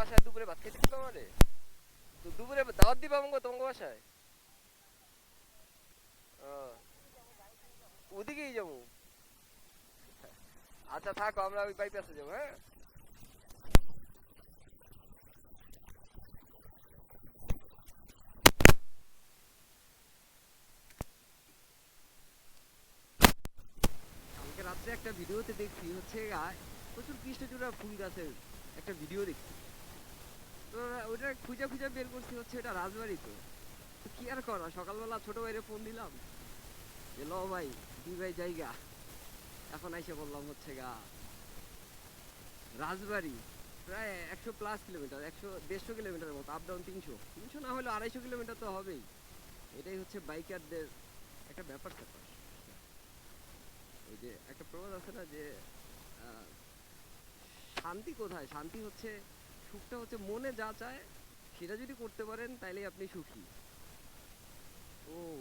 বাসায় দুপুরে ভাত খেতে দিবা আমারে তো দুপুরে দাওয়াত দিবা আমাকে তোমাকে বাসায়? ওদিকেই যাব। আচ্ছা থাকো আমরা ওই বাইপাসে যাব হ্যাঁ? রাত্রে একটা ভিডিওতে দেখছি হচ্ছে প্রচুর কৃষ্ণচূড়া ফুল গাছের একটা ভিডিও দেখছি। ওটা খুঁজে খুঁজে বের করছি হচ্ছে এটা রাজবাড়ি তো কি আর করা? সকালবেলা ছোট ভাইরে ফোন দিলাম। যে ল ভাই, দুই ভাই জায়গা। এখন আইসে বললাম হচ্ছে গা, রাজবাড়ি প্রায় একশো প্লাস কিলোমিটার একশো দেড়শো কিলোমিটারের মতো আপ ডাউন তিনশো। তিনশো না হলেও আড়াইশো কিলোমিটার তো হবেই। এটাই হচ্ছে বাইকারদের একটা ব্যাপার স্যাপার। ওই যে একটা প্রবাদ আছে না যে শান্তি কোথায়? শান্তি হচ্ছে, সুখটা হচ্ছে মনে যা চায় সেটা যদি করতে পারেন, তাইলেই আপনি সুখী। ও,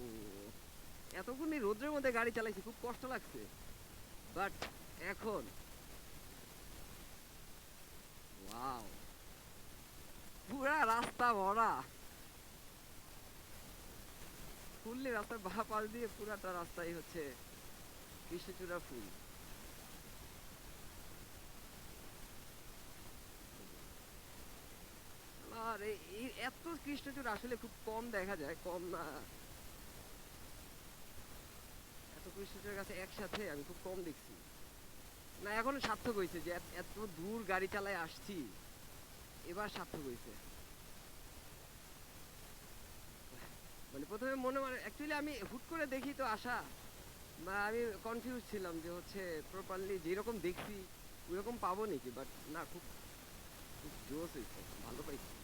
এতক্ষণ এই রোদ্রের মধ্যে গাড়ি চালাইছি, খুব কষ্ট লাগছে। বাট এখন পুরা রাস্তা ভরা। ফুললি রাস্তার বা পাশ দিয়ে পুরাটা রাস্তাই হচ্ছে কৃষ্ণচূড়া ফুল আর এই এই- এত কৃষ্ণচূড়া আসলে খুব কম দেখা যায়, কম না। এত কৃষ্ণচূড়া গাছে একসাথে আমি খুব কম দেখছি। না, এখনও সার্থক হয়েছে যে এত- দূর গাড়ি চালায় আসছি, এবার সার্থক হয়েছে। মানে প্রথমে মনে মানে অ্যাকচুয়ালি আমি হুট করে দেখি তো আসা বা আমি কনফিউজ ছিলাম যে হচ্ছে প্রপারলি যেরকম দেখছি ওইরকম পাবো নাকি? বাট না, খুব খুব জোস হয়েছে, ভালো পাইছি।